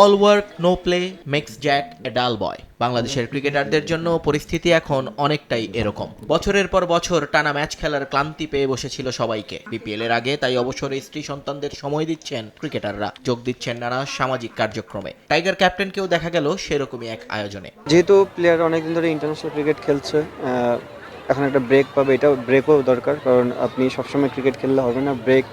All work no play makes Jack a dull boy বাংলাদেশের ক্রিকেটারদের জন্য পরিস্থিতি এখন অনেকটাই এরকম। বছরের পর বছর টানা ম্যাচ খেলার ক্লান্তি পেয়ে বসেছিল সবাইকে। বিপিএল এর আগে তাই অবসরে স্ত্রী সন্তানদের সময় দিচ্ছেন ক্রিকেটাররা। যোগ দিচ্ছেন নানা সামাজিক কার্যক্রমে। টাইগার ক্যাপ্টেনকেও দেখা গেল সেরকমই এক আয়োজনে। যেহেতু প্লেয়ার অনেকদিন ধরে ইন্টারন্যাশনাল ক্রিকেট খেলছে এখন একটা ব্রেক পাবে। এটাও ব্রেকও দরকার, কারণ আপনি সবসময় ক্রিকেট খেললে হবে না। ব্রেক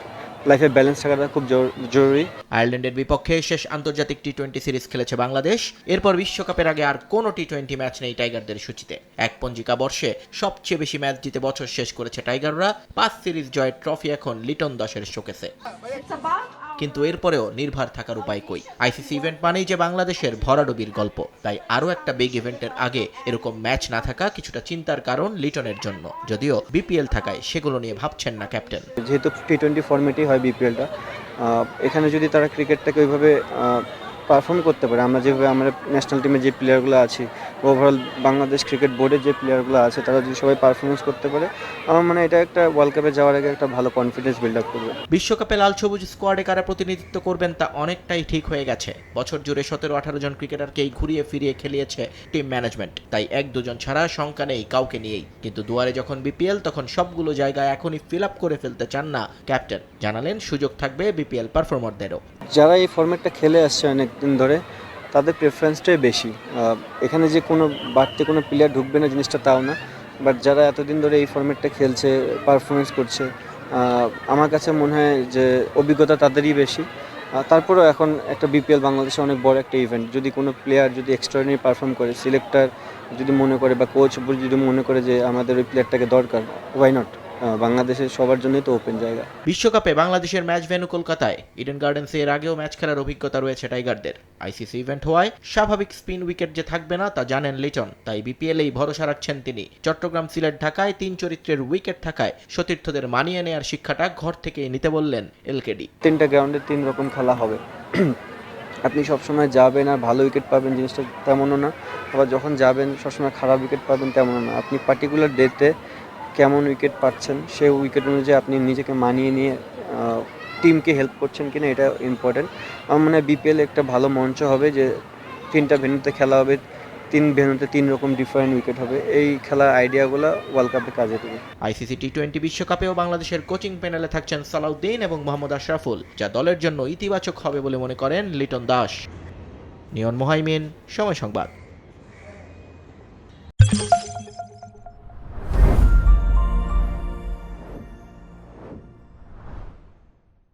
লাইফে ব্যালেন্স থাকাটা খুব জরু- জরুরি। আয়ারল্যান্ডের বিপক্ষে শেষ আন্তর্জাতিক টি টোয়েন্টি সিরিজ খেলেছে বাংলাদেশ। এরপর বিশ্বকাপের আগে আর কোনো টি টোয়েন্টি ম্যাচ নেই টাইগারদের সূচিতে। এক পঞ্জিকা বর্ষে সবচেয়ে বেশি ম্যাচ জিতে বছর শেষ করেছে টাইগাররা পাঁচ সিরিজ জয় ট্রফি এখন লিটন দাসের শোকেসে কিন্তু এরপরেও নির্ভার থাকার উপায় কই? আইসিসি ইভেন্ট মানেই যে বাংলাদেশের ভরাডুবির গল্প। তাই আরও একটা বিগ ইভেন্টের আগে এরকম ম্যাচ না থাকা কিছুটা চিন্তার কারণ লিটনের জন্য। যদিও বিপিএল থাকায় সেগুলো নিয়ে ভাবছেন না ক্যাপ্টেন যেহেতু টি টোয়েন্টি ফর্মেটই হয় বিপিএলটা এখানে যদি তারা ক্রিকেটটাকে ওইভাবে পারফর্ম করতে পারে। আমরা যেভাবে আমরা ন্যাশনাল টিমে যে প্লেয়ারগুলো আছি ওভারঅল বাংলাদেশ ক্রিকেট বোর্ডের যে প্লেয়ারগুলো আছে তারা যদি সবাই পারফরমেন্স করতে পারে আমার মানে এটা একটা ওয়ার্ল্ড কাপে যাওয়ার আগে একটা ভালো কনফিডেন্স বিল্ড আপ করবে। বিশ্বকাপে লাল সবুজ স্কোয়াডে কারা প্রতিনিধিত্ব করবেন তা অনেকটাই ঠিক হয়ে গেছে। বছর জুড়ে সতেরো আঠারো জন ক্রিকেটারকেই ঘুরিয়ে ফিরিয়ে খেলিয়েছে টিম ম্যানেজমেন্ট তাই এক দুজন ছাড়া শঙ্কা নেই কাউকে নিয়েই। কিন্তু দুয়ারে যখন বিপিএল তখন সবগুলো জায়গায় এখনই ফিল আপ করে ফেলতে চান না ক্যাপ্টেন জানালেন সুযোগ থাকবে বিপিএল পারফর্মারদেরও যারা এই ফর্ম্যাটটা খেলে আসছে অনেক দিন ধরে তাদের প্রেফারেন্সটাই বেশি। এখানে যে কোনো বাড়তি কোনো প্লেয়ার ঢুকবে না জিনিসটা তাও না। বাট যারা এতদিন ধরে এই ফর্ম্যাটটা খেলছে পারফরমেন্স করছে আমার কাছে মনে হয় যে অভিজ্ঞতা তাদেরই বেশি। তারপরেও এখন একটা বিপিএল বাংলাদেশে অনেক বড় একটা ইভেন্ট যদি কোনো প্লেয়ার যদি এক্সট্রাঅর্ডিনারি পারফর্ম করে সিলেক্টার যদি মনে করে বা কোচ যদি মনে করে যে আমাদের ওই প্লেয়ারটাকে দরকার ওয়াই নট বাংলাদেশের সবার জন্যই তো ওপেন জায়গা। বিশ্বকাপে বাংলাদেশের ম্যাচ ভেন্যু কলকাতায়। ইডেন গার্ডেন্সে এর আগেও ম্যাচ খেলার অভিজ্ঞতা রয়েছে টাইগারদের আইসিসি ইভেন্ট হওয়ায় স্বাভাবিক স্পিন উইকেট যে থাকবে না তা জানেন লিটন তাই বিপিএল এই ভরসা রাখছেন তিনি। চট্টগ্রাম সিলেট ঢাকায় তিন চরিত্রের উইকেট থাকায় সতীর্থদের মানিয়ে নেয়ার শিক্ষাটা ঘর থেকেই নিতে বললেন এলকেডি তিনটা গ্রাউন্ডে তিন রকম খেলা হবে। আপনি সবসময় যাবেন আর ভালো উইকেট পাবেন জিনিসটা তেমনও না। আবার যখন যাবেন সবসময় খারাপ উইকেট পাবেন তেমনও না। আপনি পার্টিকুলার ডেতে কেমন উইকেট পাচ্ছেন সেই উইকেট অনুযায়ী আপনি নিজেকে মানিয়ে নিয়ে টিমকে হেল্প করছেন কিনা এটা ইম্পর্টেন্ট আমার মনে হয় বিপিএল একটা ভালো মঞ্চ হবে যে তিনটা ভেন্যুতে খেলা হবে, তিন ভেন্যুতে তিন রকম ডিফারেন্ট উইকেট হবে। এই খেলার আইডিয়াগুলো ওয়ার্ল্ড কাপে কাজে দেবে। আইসিসি টি টোয়েন্টি বিশ্বকাপেও বাংলাদেশের কোচিং প্যানেলে থাকছেন সালাউদ্দিন এবং মোহাম্মদ আশরাফুল, যা দলের জন্য ইতিবাচক হবে বলে মনে করেন লিটন দাস। নিয়ন মোহাইমিন, সময় সংবাদ।